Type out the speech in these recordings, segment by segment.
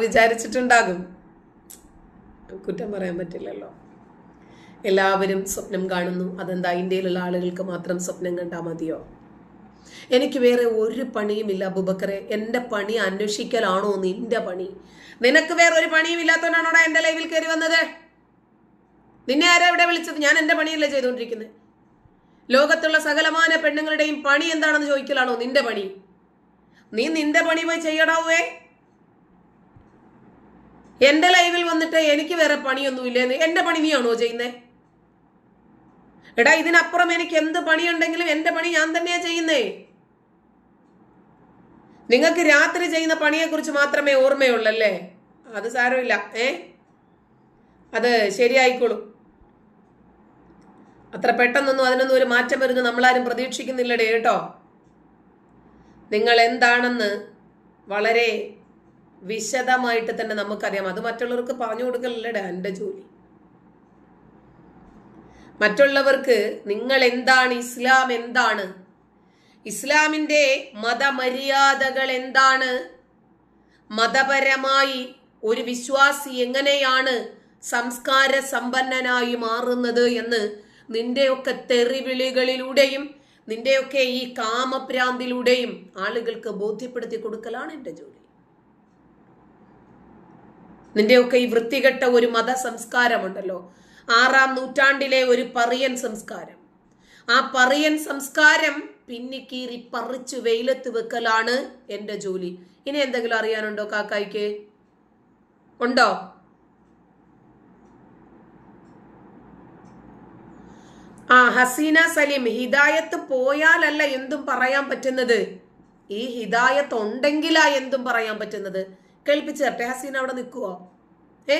വിചാരിച്ചിട്ടുണ്ടാകും. കുറ്റം പറയാൻ പറ്റില്ലല്ലോ. എല്ലാവരും സ്വപ്നം കാണുന്നു. അതെന്താ? ഇന്ത്യയിലുള്ള ആളുകൾക്ക് മാത്രം സ്വപ്നം കണ്ടാൽ മതിയോ? എനിക്ക് വേറെ ഒരു പണിയുമില്ല അബുബക്കറെ. എന്റെ പണി അന്വേഷിക്കലാണോ നിന്റെ പണി. നിനക്ക് വേറെ ഒരു പണിയും ഇല്ലാത്തവനാണോടാ എന്റെ ലൈവിൽ കയറി വന്നത്? നിന്നെ ആരാ ഇവിടെ വിളിച്ചത്? ഞാൻ എന്റെ പണിയല്ലേ ചെയ്തുകൊണ്ടിരിക്കുന്നത്. ലോകത്തുള്ള സകലമാന പെണ്ണുങ്ങളുടെയും പണി എന്താണെന്ന് ചോദിക്കലാണോ നിന്റെ പണി? നീ നിന്റെ പണി പോയി ചെയ്യടാവേ. എന്റെ ലൈവിൽ വന്നിട്ട് എനിക്ക് വേറെ പണിയൊന്നുമില്ലെന്ന്? എന്റെ പണി നീയാണോ ചെയ്യുന്നേ? എടാ ഇതിനപ്പുറം എനിക്ക് എന്ത് പണിയുണ്ടെങ്കിലും എന്റെ പണി ഞാൻ തന്നെയാ ചെയ്യുന്നേ. നിങ്ങൾക്ക് രാത്രി ചെയ്യുന്ന പണിയെ കുറിച്ച് മാത്രമേ ഓർമ്മയുള്ളല്ലേ? അത് സാരമില്ല. ഏ? അത് ശരിയായിക്കോളൂ. അത്ര പെട്ടെന്നൊന്നും അതിനൊന്നും ഒരു മാറ്റം വരുന്നു നമ്മളാരും പ്രതീക്ഷിക്കുന്നില്ലടേ കേട്ടോ. നിങ്ങൾ എന്താണെന്ന് വളരെ വിശദമായിട്ട് തന്നെ നമുക്കറിയാം. അത് മറ്റുള്ളവർക്ക് പറഞ്ഞു കൊടുക്കലല്ല എന്റെ ജോലി? മറ്റുള്ളവർക്ക് നിങ്ങൾ എന്താണ് ഇസ്ലാം എന്താണ്? ഇസ്ലാമിന്റെ മതമര്യാദകൾ എന്താണ്? മതപരമായി ഒരു വിശ്വാസി എങ്ങനെയാണ് സംസ്കാര സമ്പന്നനായി മാറുന്നത് എന്ന് നിന്റെയൊക്കെ തെറിവിളികളിലൂടെയും നിന്റെയൊക്കെ ഈ കാമഭ്രാന്തിലൂടെയും ആളുകൾക്ക് ബോധ്യപ്പെടുത്തി കൊടുക്കലാണ് എന്റെ ജോലി. നിന്റെയൊക്കെ ഈ വൃത്തികെട്ട ഒരു മത സംസ്കാരമുണ്ടല്ലോ ആറാം നൂറ്റാണ്ടിലെ ഒരു പറിയൻ സംസ്കാരം. ആ പറിയൻ സംസ്കാരം പിന്നിക്കീറി പറിച്ചു വെയിലത്ത് വെക്കലാണ് എന്റെ ജോലി. ഇനി എന്തെങ്കിലും അറിയാനുണ്ടോ കാക്കായിക്ക്? ഉണ്ടോ? ആ ഹസീന സലീം ഹിദായത്ത് പോയാലല്ല എന്തും പറയാൻ പറ്റുന്നത്? ഈ ഹിദായത്ത് ഉണ്ടെങ്കിലാ എന്തും പറയാൻ പറ്റുന്നത്? കേൾപ്പിച്ചു തരട്ടെ. ഹസീന അവിടെ നിൽക്കുവോ? ഏ?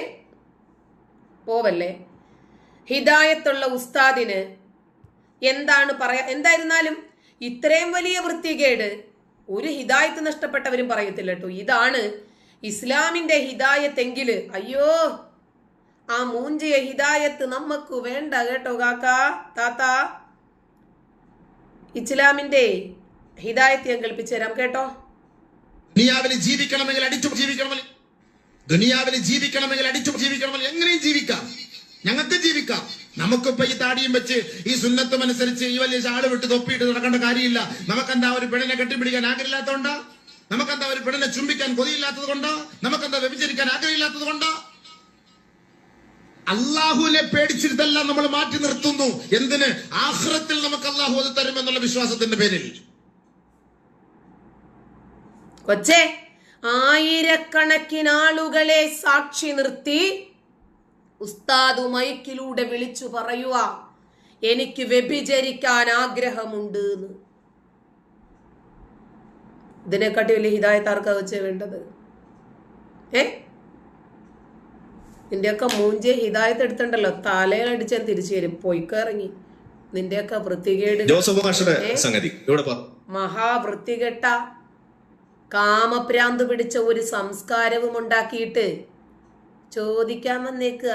പോവല്ലേ? ഹിദായത്തുള്ള ഉസ്താദിന് എന്താണ് പറയാ എന്തായിരുന്നാലും ഇത്രയും വലിയ വൃത്തികേട് ഒരു ഹിദായത്ത് നഷ്ടപ്പെട്ടവരും പറയത്തില്ല കേട്ടോ. ഇതാണ് ഇസ്ലാമിന്റെ ഹിദായത്തെങ്കിൽ അയ്യോ ആ മൂഞ്ചിയ ഹിദായത്ത് നമുക്ക് വേണ്ട കേട്ടോ കാക്ക താത്ത. ഇസ്ലാമിന്റെ ഹിദായത്ത് ഞാൻ കേൾപ്പിച്ചു തരാം കേട്ടോ. ദുനിയാവിൽ ജീവിക്കണമെങ്കിൽ അടിച്ചു ജീവിക്കണമെങ്കിൽ ദുനിയാവിൽ ജീവിക്കണമെങ്കിൽ അടിച്ചു ജീവിക്കണമെങ്കിൽ എങ്ങനെയും ജീവിക്കാം. ഞങ്ങൾക്ക് ജീവിക്കാം. നമുക്കിപ്പോ ഈ താടിയും വെച്ച് ഈ സുന്നത്തും അനുസരിച്ച് ഈ വലിയ ചാട് വിട്ട് തൊപ്പിയിട്ട് നടക്കേണ്ട കാര്യമില്ല. നമുക്കെന്താ ഒരു പെണ്ണിനെ കെട്ടിപ്പിടിക്കാൻ ആഗ്രഹമില്ലാത്തതുകൊണ്ടോ? നമുക്കെന്താ ഒരു പെണ്ണിനെ ചുംബിക്കാൻ കൊതിയില്ലാത്തത് കൊണ്ടോ നമുക്കെന്താ വ്യഭിചരിക്കാൻ ആഗ്രഹമില്ലാത്തത് കൊണ്ടോ അള്ളാഹുവിനെ പേടിച്ചിട്ടെല്ലാം നമ്മൾ മാറ്റി നിർത്തുന്നു. എന്തിന്? ആഹ്റത്തിൽ നമുക്ക് അള്ളാഹു അത് തരുമെന്നുള്ള വിശ്വാസത്തിന്റെ പേരിൽ. കൊച്ചേ ആയിരക്കണക്കിന് ആളുകളെ സാക്ഷി നിർത്തി ഉസ്താദ് മൈക്കിലൂടെ വിളിച്ചു പറയുക എനിക്ക് വ്യഭിചരിക്കാൻ ആഗ്രഹമുണ്ട് എന്ന് ഇതിനെക്കാട്ടി വലിയ ഹിതായത്താർക്കാ വെച്ച് വേണ്ടത്? ഏ? നിന്റെയൊക്കെ മൂഞ്ചെ ഹിദായത്ത് എടുത്തണ്ടല്ലോ തലയിലടിച്ചാൽ തിരിച്ചു തരും പൊയ്ക്കിറങ്ങി. നിന്റെയൊക്കെ വൃത്തികേട്. മഹാവൃത്തികെട്ട കാമഭ്രാന്ത് പിടിച്ച ഒരു സംസ്കാരവും ഉണ്ടാക്കിയിട്ട് ചോദിക്കാൻ വന്നേക്കുക.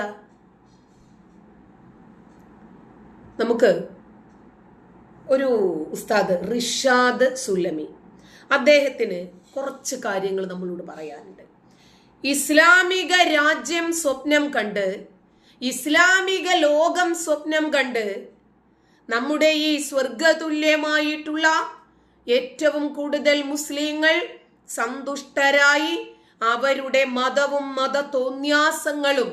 നമുക്ക് ഒരു ഉസ്താദ് റിഷാദ് സുലമി. അദ്ദേഹത്തിന് കുറച്ച് കാര്യങ്ങൾ നമ്മളോട് പറയാനുണ്ട്. ഇസ്ലാമിക രാജ്യം സ്വപ്നം കണ്ട് ഇസ്ലാമിക ലോകം സ്വപ്നം കണ്ട് നമ്മുടെ ഈ സ്വർഗതുല്യമായിട്ടുള്ള ഏറ്റവും കൂടുതൽ മുസ്ലിങ്ങൾ സന്തുഷ്ടരായി അവരുടെ മതവും മത തോന്യാസങ്ങളും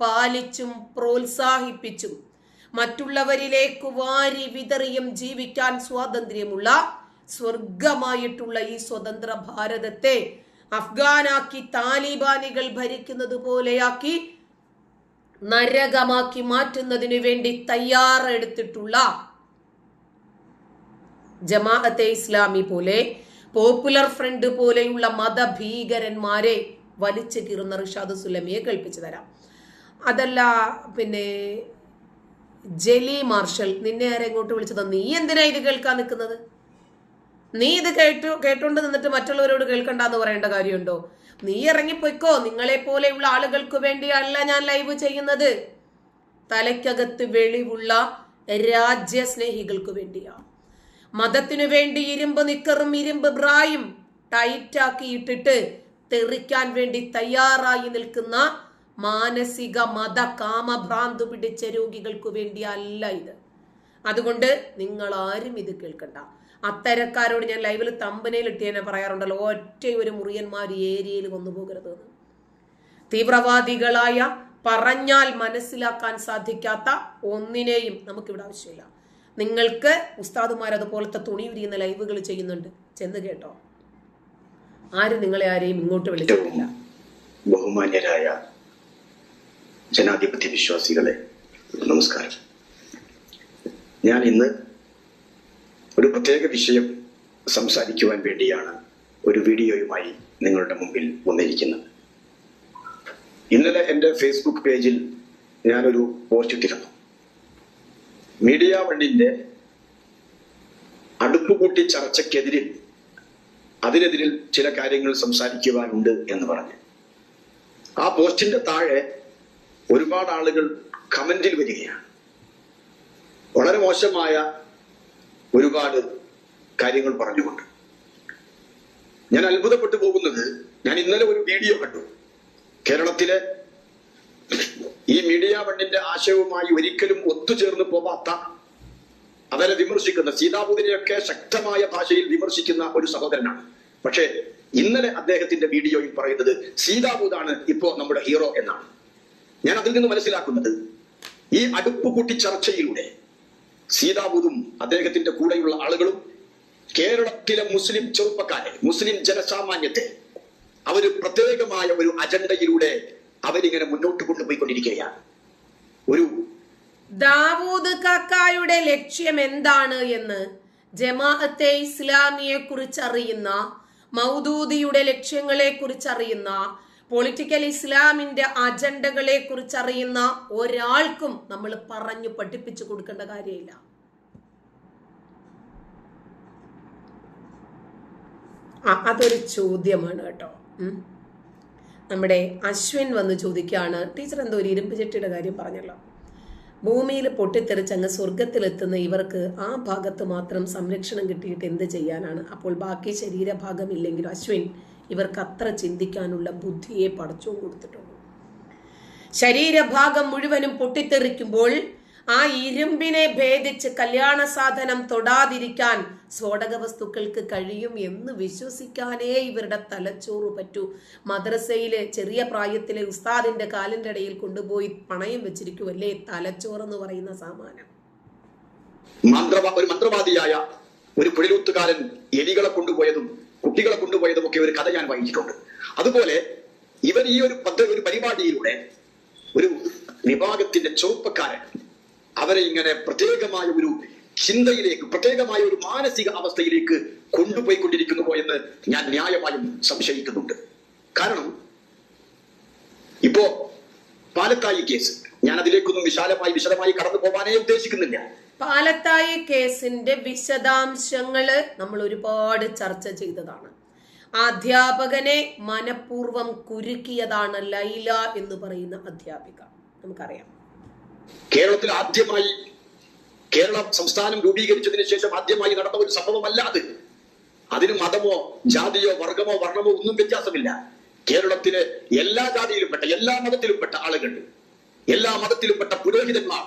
പാലിച്ചും പ്രോത്സാഹിപ്പിച്ചും മറ്റുള്ളവരിലേക്ക് വാരി വിതറിയും ജീവിക്കാൻ സ്വാതന്ത്ര്യമുള്ള സ്വർഗമായിട്ടുള്ള ഈ സ്വതന്ത്ര ഭാരതത്തെ അഫ്ഗാനാക്കി താലിബാനികൾ ഭരിക്കുന്നത് പോലെയാക്കി നരകമാക്കി മാറ്റുന്നതിനു വേണ്ടി തയ്യാറെടുത്തിട്ടുള്ള ജമാഅത്തെ ഇസ്ലാമി പോലെ പോപ്പുലർ ഫ്രണ്ട് പോലെയുള്ള മതഭീകരന്മാരെ വലിച്ചു കീറുന്ന റിഷാദ് സുലമിയെ കേൾപ്പിച്ചു തരാം. അതല്ല പിന്നെ ജലി മാർഷൽ നിന്നെ ആരെ ഇങ്ങോട്ട് വിളിച്ചത്? നീ എന്തിനാ ഇത് കേൾക്കാൻ നിൽക്കുന്നത്? നീ ഇത് കേട്ടു കേട്ടോണ്ട് നിന്നിട്ട് മറ്റുള്ളവരോട് കേൾക്കണ്ടെന്ന് പറയേണ്ട കാര്യമുണ്ടോ? നീ ഇറങ്ങിപ്പോയിക്കോ? നിങ്ങളെ പോലെയുള്ള ആളുകൾക്ക് വേണ്ടിയല്ല ഞാൻ ലൈവ് ചെയ്യുന്നത്. തലയ്ക്കകത്ത് വെളിവുള്ള രാജ്യസ്നേഹികൾക്ക് വേണ്ടിയാണ് മതത്തിനു വേണ്ടി ഇരുമ്പ് നിക്കറും ഇരുമ്പ് ബ്രായും ടൈറ്റാക്കിയിട്ടിട്ട് തെറിക്കാൻ വേണ്ടി തയ്യാറായി നിൽക്കുന്ന മാനസിക മത കാമഭ്രാന്ത് പിടിച്ച രോഗികൾക്ക് വേണ്ടിയല്ല ഇത്. അതുകൊണ്ട് നിങ്ങൾ ആരും ഇത് കേൾക്കണ്ട. അത്തരക്കാരോട് ഞാൻ ലൈവിൽ തമ്പനയിൽ ഇട്ടിയെന്നെ പറയാറുണ്ടല്ലോ ഒറ്റ ഒരു മുറിയന്മാർ ഏരിയയിൽ വന്നു പോകരുത് തീവ്രവാദികളായ പറഞ്ഞാൽ മനസ്സിലാക്കാൻ സാധിക്കാത്ത ഒന്നിനെയും നമുക്കിവിടെ ആവശ്യമില്ല. നിങ്ങൾക്ക് ഉസ്താദുമാർ അതുപോലത്തെ തുണി ഉരിയുന്ന ലൈവുകൾ ചെയ്യുന്നുണ്ട്. ചെന്ന് കേട്ടോ. ആരും നിങ്ങളെ ആരെയും ഇങ്ങോട്ട് വിളിച്ചിട്ടില്ല. ബഹുമാന്യരായ ജനാധിപത്യ വിശ്വാസികളെ നമസ്കാരം. ഞാൻ ഇന്ന് ഒരു പ്രത്യേക വിഷയം സംസാരിക്കുവാൻ വേണ്ടിയാണ് ഒരു വീഡിയോയുമായി നിങ്ങളുടെ മുമ്പിൽ വന്നിരിക്കുന്നത്. ഇന്നലെ എന്റെ ഫേസ്ബുക്ക് പേജിൽ ഞാനൊരു പോസ്റ്റ് ഇട്ടിരുന്നു. മീഡിയ വണ്ണിന്റെ അടുപ്പുകൂട്ടി ചർച്ചയ്ക്കെതിരിൽ അതിനെതിരിൽ ചില കാര്യങ്ങൾ സംസാരിക്കുവാനുണ്ട് എന്ന് പറഞ്ഞു. ആ പോസ്റ്റിന്റെ താഴെ ഒരുപാട് ആളുകൾ കമന്റിൽ വരികയാണ്. വളരെ മോശമായ ഒരുപാട് കാര്യങ്ങൾ പറഞ്ഞുകൊണ്ട്. ഞാൻ അത്ഭുതപ്പെട്ടു പോകുന്നത് ഞാൻ ഇന്നലെ ഒരു വീഡിയോ കണ്ടു. കേരളത്തിലെ ഈ മീഡിയ വണ്ണിന്റെ ആശയവുമായി ഒരിക്കലും ഒത്തുചേർന്ന് പോവാത്ത അവരെ വിമർശിക്കുന്ന സീതാബുദിനെയൊക്കെ ശക്തമായ ഭാഷയിൽ വിമർശിക്കുന്ന ഒരു സഹോദരനാണ്. പക്ഷേ ഇന്നലെ അദ്ദേഹത്തിന്റെ വീഡിയോയിൽ പറയുന്നത് സീതാബൂതാണ് ഇപ്പോ നമ്മുടെ ഹീറോ എന്നാണ്. ഞാൻ അതിൽ നിന്ന് മനസ്സിലാക്കുന്നത് ഈ അടുപ്പ് കൂട്ടി ചർച്ചയിലൂടെ സീതാബൂതും അദ്ദേഹത്തിന്റെ കൂടെയുള്ള ആളുകളും കേരളത്തിലെ മുസ്ലിം ചെറുപ്പക്കാരെ മുസ്ലിം ജനസാമാന്യത്തെ അവർ പ്രത്യേകമായ ഒരു അജണ്ടയിലൂടെ അവരിങ്ങനെ മുന്നോട്ട് കൊണ്ടുപോയിക്കൊണ്ടിരിക്കുകയാണ്. ഒരു ദാവൂദ് കാക്കായുടെ ലക്ഷ്യം എന്താണ് എന്ന് ജമാഅത്തെ ഇസ്ലാമിയെ കുറിച്ച് അറിയുന്ന മൗദൂദിയുടെ ലക്ഷ്യങ്ങളെ കുറിച്ച് അറിയുന്ന പൊളിറ്റിക്കൽ ഇസ്ലാമിന്റെ അജണ്ടകളെ കുറിച്ച് അറിയുന്ന ഒരാൾക്കും നമ്മൾ പറഞ്ഞു പഠിപ്പിച്ചു കൊടുക്കേണ്ട കാര്യമില്ല. അതൊരു ചോദ്യമാണ് കേട്ടോ. നമ്മുടെ അശ്വിൻ വന്ന് ചോദിക്കുകയാണ് ടീച്ചർ എന്തോ ഒരു ഇരുമ്പ് ചെട്ടിയുടെ കാര്യം പറഞ്ഞല്ലോ. ഭൂമിയിൽ പൊട്ടിത്തെറിച്ച് അങ്ങ് സ്വർഗത്തിലെത്തുന്ന ഇവർക്ക് ആ ഭാഗത്ത് മാത്രം സംരക്ഷണം കിട്ടിയിട്ട് എന്ത് ചെയ്യാനാണ്? അപ്പോൾ ബാക്കി ശരീരഭാഗം ഇല്ലെങ്കിലും അശ്വിൻ ഇവർക്ക് അത്ര ചിന്തിക്കാനുള്ള ബുദ്ധിയെ പടച്ചോ കൊടുത്തിട്ടുള്ളൂ ശരീരഭാഗം മുഴുവനും പൊട്ടിത്തെറിക്കുമ്പോൾ ആ ഇരുമ്പിനെ ഭേദിച്ച് കല്യാണ സാധനം തൊടാതിരിക്കാൻ സ്ഫോടക വസ്തുക്കൾക്ക് കഴിയും എന്ന് വിശ്വസിക്കാനേ ഇവരുടെ തലച്ചോറ് പറ്റൂ. മദ്രസയിലെ ചെറിയ പ്രായത്തിലെ ഉസ്താദിന്റെ കാലിന്റെ ഇടയിൽ കൊണ്ടുപോയി പണയം വെച്ചിരിക്കുമല്ലേ തലച്ചോറെന്ന് പറയുന്ന സാമാനം. ഒരു മന്ത്രവാദിയായ ഒരു കുഴലൂത്തുകാരൻ എലികളെ കൊണ്ടുപോയതും കുട്ടികളെ കൊണ്ടുപോയതും ഒക്കെ ഒരു കഥ ഞാൻ വായിച്ചിട്ടുണ്ട്. അതുപോലെ ഇവർ ഈ ഒരു പദ്ധതി ഒരു പരിപാടിയിലൂടെ ഒരു വിഭാഗത്തിന്റെ ചെറുപ്പക്കാരൻ അവരെ ഇങ്ങനെ പ്രത്യേകമായ ഒരു ചിന്തയിലേക്ക് പ്രത്യേകമായ ഒരു മാനസിക അവസ്ഥയിലേക്ക് കൊണ്ടുപോയിക്കൊണ്ടിരിക്കുന്നുവോ എന്ന് ഞാൻ ന്യായമായും സംശയിക്കുന്നുണ്ട്. കാരണം ഇപ്പോ പാലത്തായി കേസ്. ഞാൻ അതിലേക്കൊന്നും വിശാലമായി വിശദമായി കടന്നു പോകാനേ ഉദ്ദേശിക്കുന്നില്ല. പാലത്തായി കേസിന്റെ വിശദാംശങ്ങൾ നമ്മൾ ഒരുപാട് ചർച്ച ചെയ്തതാണ്. അധ്യാപകനെ മനഃപൂർവം കുരുക്കിയതാണ് ലൈല എന്ന് പറയുന്ന അധ്യാപിക. നമുക്കറിയാം. കേരളത്തിൽ ആദ്യമായി കേരള സംസ്ഥാനം രൂപീകരിച്ചതിന് ശേഷം ആദ്യമായി നടന്ന ഒരു സംഭവമല്ല അത് അതിന് മതമോ ജാതിയോ വർഗമോ വർണമോ ഒന്നും വ്യത്യാസമില്ല. കേരളത്തിലെ എല്ലാ ജാതിയിലും പെട്ട എല്ലാ മതത്തിലുംപ്പെട്ട ആളുകൾ എല്ലാ മതത്തിലുംപ്പെട്ട പുരോഹിതന്മാർ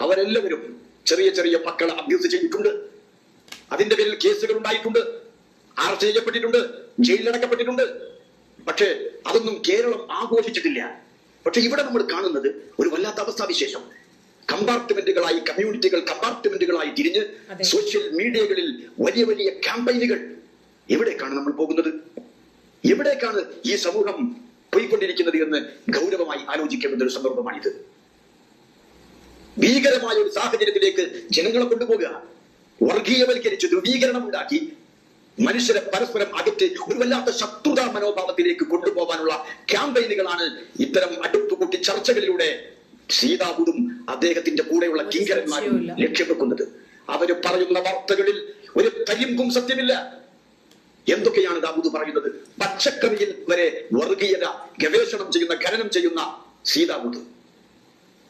അവരെല്ലാവരും ചെറിയ ചെറിയ മക്കളെ അബ്യൂസ് ചെയ്തിട്ടുണ്ട് അതിന്റെ പേരിൽ കേസുകൾ ഉണ്ടായിട്ടുണ്ട്. അറസ്റ്റ് ചെയ്യപ്പെട്ടിട്ടുണ്ട്. ജയിലിലടക്കപ്പെട്ടിട്ടുണ്ട്. പക്ഷേ അതൊന്നും കേരളം ആഘോഷിച്ചിട്ടില്ല. പക്ഷെ ഇവിടെ നമ്മൾ കാണുന്നത് ഒരു വല്ലാത്ത അവസ്ഥാവിശേഷം. കമ്പാർട്ട്മെന്റുകളായി കമ്മ്യൂണിറ്റികൾ കമ്പാർട്ട്മെന്റുകളായി തിരിഞ്ഞ് സോഷ്യൽ മീഡിയകളിൽ വലിയ വലിയ ക്യാമ്പയിനുകൾ എവിടേക്കാണ് നമ്മൾ പോകുന്നത്? എവിടേക്കാണ് ഈ സമൂഹം പോയിക്കൊണ്ടിരിക്കുന്നത് എന്ന് ഗൗരവമായി ആലോചിക്കേണ്ട ഒരു സന്ദർഭമാണിത്. ഭീകരമായ ഒരു സാഹചര്യത്തിലേക്ക് ജനങ്ങളെ കൊണ്ടുപോകുക വർഗീയവൽക്കരിച്ച് ധ്രുവീകരണം ഉണ്ടാക്കി മനുഷ്യരെ പരസ്പരം അകറ്റി ഒരു വല്ലാത്ത ശത്രുതാ മനോഭാവത്തിലേക്ക് കൊണ്ടുപോകാനുള്ള ക്യാമ്പയിനുകളാണ് ഇത്തരം അടുത്തുകൂട്ടി ചർച്ചകളിലൂടെ സീതാബുദും അദ്ദേഹത്തിന്റെ കൂടെയുള്ള കിങ്കരന്മാരും സംശയവുമില്ല. ലക്ഷ്യം വെക്കുന്നത് അവർ പറയുന്ന വാർത്തകളിൽ ഒരു തരിമ്പും സത്യമില്ല. എന്തൊക്കെയാണ് ദാവൂദ് പറയുന്നത്? പച്ചക്കറിയിൽ വരെ വർഗീയത ഗവേഷണം ചെയ്യുന്ന ഖനനം ചെയ്യുന്ന സീതാബുദ്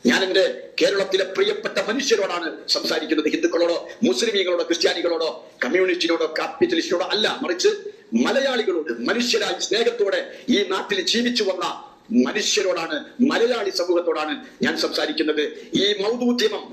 ഞാൻ എന്റെ കേരളത്തിലെ പ്രിയപ്പെട്ട മനുഷ്യരോടാണ് സംസാരിക്കുന്നത്. ഹിന്ദുക്കളോടോ മുസ്ലിമീങ്ങളോടോ ക്രിസ്ത്യാനികളോടോ കമ്മ്യൂണിസ്റ്റിനോടോ ക്യാപിറ്റലിസ്റ്റിനോടോ അല്ല. മറിച്ച് മലയാളികളോട് മനുഷ്യരായി സ്നേഹത്തോടെ ഈ നാട്ടിൽ ജീവിച്ചു വന്ന മനുഷ്യരോടാണ് മലയാളി സമൂഹത്തോടാണ് ഞാൻ സംസാരിക്കുന്നത്. ഈ മൗദൂദ്യമം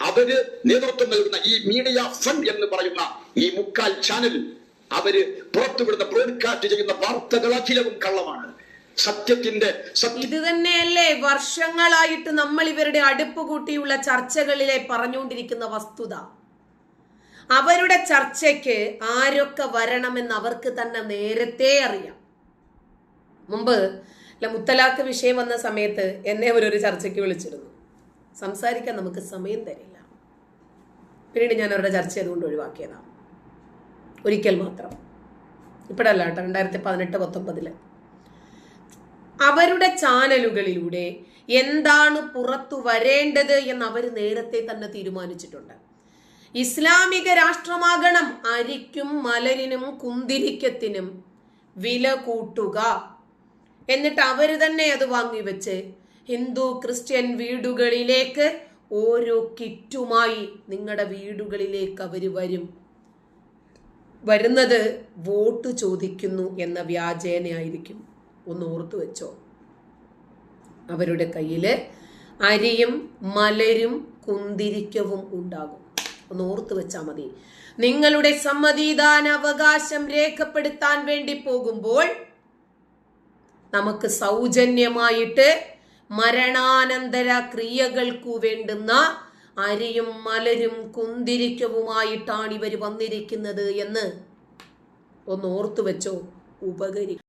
അവർ നേതൃത്വം നൽകുന്ന ഈ മീഡിയ ഫണ്ട് എന്ന് പറയുന്ന ഈ മുക്കാൽ ചാനൽ അവർ പുറത്തുവിടുന്ന ബ്രോഡ്കാസ്റ്റ് ചെയ്യുന്ന വാർത്തകൾ അഖിലവും കള്ളമാണ്. സത്യത്തിന്റെ സത്യ ഇത് തന്നെയല്ലേ വർഷങ്ങളായിട്ട് നമ്മൾ ഇവരുടെ അടുപ്പ് കൂട്ടിയുള്ള ചർച്ചകളിലെ പറഞ്ഞുകൊണ്ടിരിക്കുന്ന വസ്തുത. അവരുടെ ചർച്ചയ്ക്ക് ആരൊക്കെ വരണമെന്ന് അവർക്ക് തന്നെ നേരത്തെ അറിയാം. മുമ്പ് അല്ല മുത്തലാഖ് വിഷയം വന്ന സമയത്ത് എന്നെ അവരൊരു ചർച്ചയ്ക്ക് വിളിച്ചിരുന്നു. സംസാരിക്കാൻ നമുക്ക് സമയം തരില്ല. പിന്നീട് ഞാൻ അവരുടെ ചർച്ച ചെയ്തുകൊണ്ട് ഒഴിവാക്കിയതാണ്. ഒരിക്കൽ മാത്രം. ഇപ്പോഴല്ല കേട്ടോ രണ്ടായിരത്തി പതിനെട്ട് പത്തൊമ്പതിൽ. അവരുടെ ചാനലുകളിലൂടെ എന്താണ് പുറത്തു വരേണ്ടത് എന്ന് അവർ നേരത്തെ തന്നെ തീരുമാനിച്ചിട്ടുണ്ട്. ഇസ്ലാമിക രാഷ്ട്രമാകണം അരിക്കും മലരിനും കുന്തിരിക്കത്തിനും വില കൂട്ടുക. എന്നിട്ട് അവർ തന്നെ അത് വാങ്ങിവെച്ച് ഹിന്ദു ക്രിസ്ത്യൻ വീടുകളിലേക്ക് ഓരോ കിറ്റുമായി നിങ്ങളുടെ വീടുകളിലേക്ക് അവർ വരും. വരുന്നത് വോട്ട് ചോദിക്കുന്നു എന്ന വ്യാജേനയായിരിക്കും. ഒന്ന് ഓർത്തു വെച്ചോ. അവരുടെ കയ്യിൽ അരിയും മലരും കുന്തിരിക്കവും ഉണ്ടാകും. ഒന്ന് ഓർത്തു വെച്ചാൽ മതി. നിങ്ങളുടെ സമ്മതിദാന അവകാശം രേഖപ്പെടുത്താൻ വേണ്ടി പോകുമ്പോൾ നമുക്ക് സൗജന്യമായിട്ട് മരണാനന്തര ക്രിയകൾക്കു വേണ്ടുന്ന അരിയും മലരും കുന്തിരിക്കവുമായിട്ടാണ് ഇവർ വന്നിരിക്കുന്നത് എന്ന് ഒന്ന് ഓർത്തു വെച്ചോ. ഉപകരി